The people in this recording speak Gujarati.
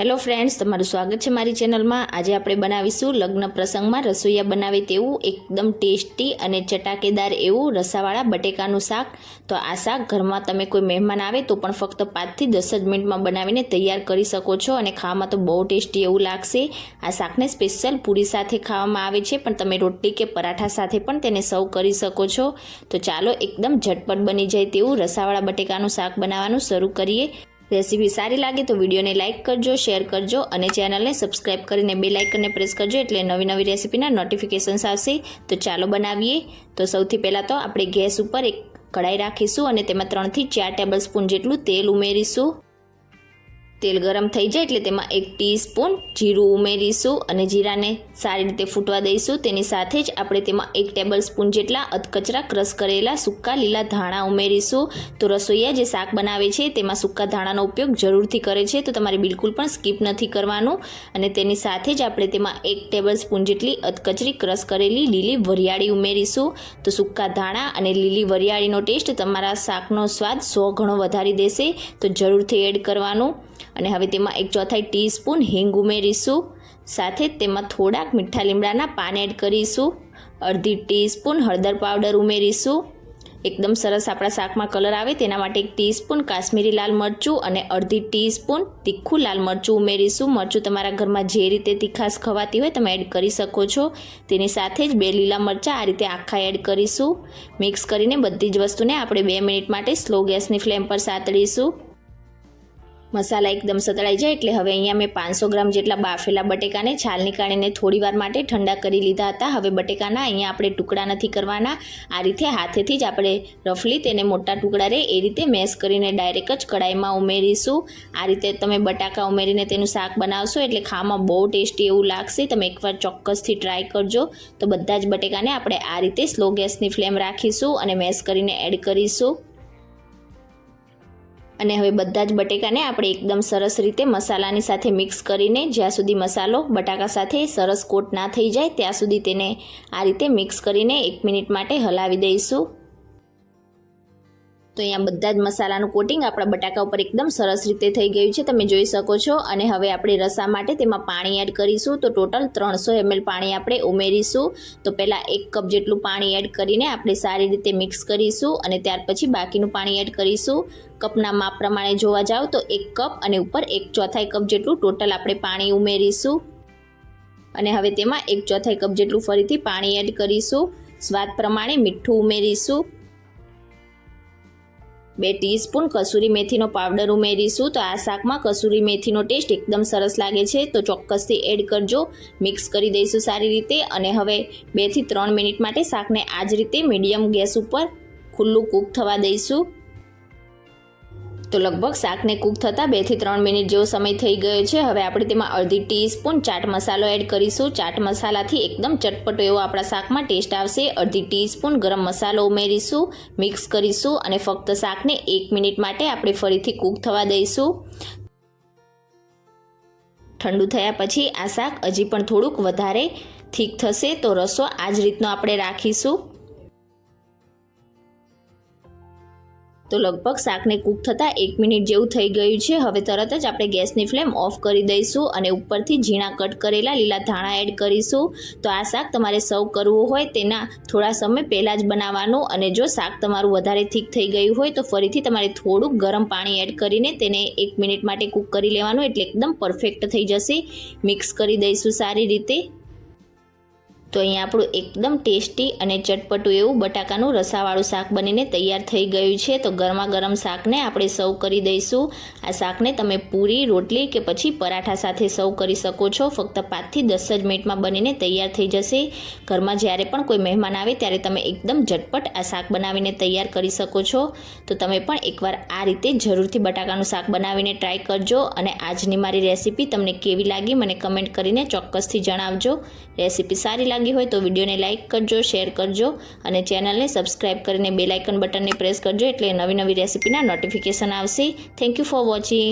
હેલો ફ્રેન્ડ્સ તમારું સ્વાગત છે મારી ચેનલમાં. આજે આપણે બનાવીશું લગ્ન પ્રસંગમાં રસોઈયા બનાવે તેવું એકદમ ટેસ્ટી અને ચટાકેદાર એવું રસાવાળા બટેકાનું શાક. તો આ શાક ઘરમાં તમે કોઈ મહેમાન આવે તો પણ ફક્ત પાંચથી દસ જ મિનિટમાં બનાવીને તૈયાર કરી શકો છો અને ખાવામાં તો બહુ ટેસ્ટી એવું લાગશે. આ શાકને સ્પેશિયલ પૂરી સાથે ખાવામાં આવે છે, પણ તમે રોટલી કે પરાઠા સાથે પણ તેને સર્વ કરી શકો છો. તો ચાલો એકદમ ઝટપટ બની જાય તેવું રસાવાળા બટેકાનું શાક બનાવવાનું શરૂ કરીએ. રેસીપી સારી લાગે તો વિડીયોને લાઇક કરજો, શેર કરજો અને ચેનલને સબસ્ક્રાઇબ કરીને બે લાઇકનને પ્રેસ કરજો એટલે નવી નવી રેસીપીના નોટિફિકેશન્સ આવશે. તો ચાલો બનાવીએ. તો સૌથી પહેલાં તો આપણે ગેસ ઉપર એક કઢાઈ રાખીશું અને તેમાં ત્રણથી ચાર ટેબલ સ્પૂન જેટલું તેલ ઉમેરીશું. તેલ ગરમ થઈ જાય એટલે તેમાં એક ટીસ્પૂન જીરું ઉમેરીશું અને જીરાને સારી રીતે ફૂટવા દઈશું. તેની સાથે જ આપણે તેમાં એક ટેબલ સ્પૂન જેટલા અધકચરા ક્રશ કરેલા સૂકા લીલા ધાણા ઉમેરીશું. તો રસોઈયા જે શાક બનાવે છે તેમાં સૂકા ધાણાનો ઉપયોગ જરૂરથી કરે છે. તો તમારે બિલકુલ પણ સ્કીપ નથી કરવાનું. અને તેની સાથે જ આપણે તેમાં એક ટેબલ સ્પૂન જેટલી અધકચરી ક્રશ કરેલી લીલી વરિયાળી ઉમેરીશું. તો સૂકા ધાણા અને લીલી વરિયાળીનો ટેસ્ટ તમારા શાકનો સ્વાદ સો ઘણો વધારી દેશે. તો જરૂરથી એડ કરવાનું. અને હવે તેમાં એક ચોથાઈ ટીસ્પૂન હિંગ ઉમેરીશું. સાથે તેમાં થોડાક મીઠા લીમડાના પાન એડ કરીશું. અડધી ટીસ્પૂન હળદર પાવડર ઉમેરીશું. એકદમ સરસ આપણા શાકમાં કલર આવે તેના માટે એક ટીસ્પૂન કાશ્મીરી લાલ મરચું અને અડધી ટીસ્પૂન તીખું લાલ મરચું ઉમેરીશું. મરચું તમારા ઘરમાં જે રીતે તીખાશ ખવાતી હોય તમે એડ કરી શકો છો. તેની સાથે જ બે લીલા મરચાં આ રીતે આખા એડ કરીશું. મિક્સ કરીને બધી જ વસ્તુને આપણે બે મિનિટ માટે સ્લો ગેસની ફ્લેમ પર સાતળીશું. મસાલા એકદમ સતળાઈ જાય એટલે હવે અહીંયા મેં પાંચસો ગ્રામ જેટલા બાફેલા બટેકાને છાલ નીકાળીને થોડી વાર માટે ઠંડા કરી લીધા હતા. હવે બટેકાના અહીંયા આપણે ટુકડા નથી કરવાના. આ રીતે હાથેથી જ આપણે રફલી તેને મોટા ટુકડા રહે એ રીતે મેશ કરીને ડાયરેક્ટ જ કઢાઈમાં ઉમેરીશું. આ રીતે તમે બટાકા ઉમેરીને તેનું શાક બનાવશો એટલે ખાવામાં બહુ ટેસ્ટી એવું લાગશે. તમે એકવાર ચોક્કસથી ટ્રાય કરજો. તો બધા જ બટેકાને આપણે આ રીતે સ્લો ગેસની ફ્લેમ રાખીશું અને મેશ કરીને એડ કરીશું. અને હવે બધા જ બટેકાને આપણે એકદમ સરસ રીતે મસાલાની સાથે મિક્સ કરીને જ્યાં સુધી મસાલો બટાકા સાથે સરસ કોટ ના થઈ જાય ત્યાં સુધી તેને આ રીતે મિક્સ કરીને એક મિનિટ માટે હલાવી દઈશું. તો અહીંયા બધા જ મસાલાનું કોટિંગ આપણા બટાકા ઉપર એકદમ સરસ રીતે થઈ ગયું છે. તમે જોઈ શકો છો. અને હવે આપણે રસા માટે તેમાં પાણી એડ કરીશું. તો ટોટલ ત્રણસો એમએલ પાણી આપણે ઉમેરીશું. તો પહેલાં એક કપ જેટલું પાણી એડ કરીને આપણે સારી રીતે મિક્સ કરીશું અને ત્યાર પછી બાકીનું પાણી એડ કરીશું. કપના માપ પ્રમાણે જોવા જાવ તો એક કપ અને ઉપર એક ચોથાઈ કપ જેટલું ટોટલ આપણે પાણી ઉમેરીશું. અને હવે તેમાં એક ચોથાઈ કપ જેટલું ફરીથી પાણી એડ કરીશું. સ્વાદ પ્રમાણે મીઠું ઉમેરીશું. બે ટીસ્પૂન કસૂરી મેથીનો પાવડર ઉમેરીશું. તો આ શાકમાં કસૂરી મેથીનો ટેસ્ટ એકદમ સરસ લાગે છે. તો ચોક્કસથી એડ કરજો. મિક્સ કરી દઈશું સારી રીતે. અને હવે બેથી ત્રણ મિનિટ માટે શાકને આ જ રીતે મીડિયમ ગેસ ઉપર ખુલ્લું કૂક થવા દઈશું. તો લગભગ શાકને કૂક થતાં બેથી ત્રણ મિનિટ જેવો સમય થઈ ગયો છે. હવે આપણે તેમાં અડધી ટીસ્પૂન ચાટ મસાલો એડ કરીશું. ચાટ મસાલાથી એકદમ ચટપટો એવો આપણા શાકમાં ટેસ્ટ આવશે. અડધી ટીસ્પૂન ગરમ મસાલો ઉમેરીશું, મિક્સ કરીશું અને ફક્ત શાકને એક મિનિટ માટે આપણે ફરીથી કૂક થવા દઈશું. ઠંડુ થયા પછી આ શાક હજી પણ થોડુંક વધારે ઠીક થશે તો રસો આ જ રીતનો આપણે રાખીશું. તો લગભગ શાકને કૂક થતાં એક મિનિટ જેવું થઈ ગયું છે. હવે તરત જ આપણે ગેસની ફ્લેમ ઓફ કરી દઈશું અને ઉપરથી ઝીણા કટ કરેલા લીલા ધાણા એડ કરીશું. તો આ શાક તમારે સર્વ કરવું હોય તેના થોડા સમય પહેલાં જ બનાવવાનું અને જો શાક તમારું વધારે થીક થઈ ગયું હોય તો ફરીથી તમારે થોડુંક ગરમ પાણી એડ કરીને તેને એક મિનિટ માટે કૂક કરી લેવાનું એટલે એકદમ પરફેક્ટ થઈ જશે. મિક્સ કરી દઈશું સારી રીતે. તો અહીંયા આપણું એકદમ ટેસ્ટી અને ચટપટું એવું બટાકાનું રસાવાળું શાક બનીને તૈયાર થઈ ગયું છે. તો ગરમા ગરમ શાકને આપણે સર્વ કરી દઈશું. આ શાકને તમે પૂરી, રોટલી કે પછી પરાઠા સાથે સર્વ કરી શકો છો. ફક્ત પાંચથી દસ જ મિનિટમાં બનીને તૈયાર થઈ જશે. ઘરમાં જ્યારે પણ કોઈ મહેમાન આવે ત્યારે તમે એકદમ ઝટપટ આ શાક બનાવીને તૈયાર કરી શકો છો. તો તમે પણ એકવાર આ રીતે જરૂરથી બટાકાનું શાક બનાવીને ટ્રાય કરજો અને આજની મારી રેસીપી તમને કેવી લાગી મને કમેન્ટ કરીને ચોક્કસથી જણાવજો. રેસીપી સારી લાગી લાગી હોય તો વિડીયોને લાઇક કરજો, શેર કરજો અને ચેનલને સબસ્ક્રાઇબ કરીને બેલાઇકન બટનને પ્રેસ કરજો એટલે નવી નવી રેસીપીના નોટિફિકેશન આવશે. Thank you for watching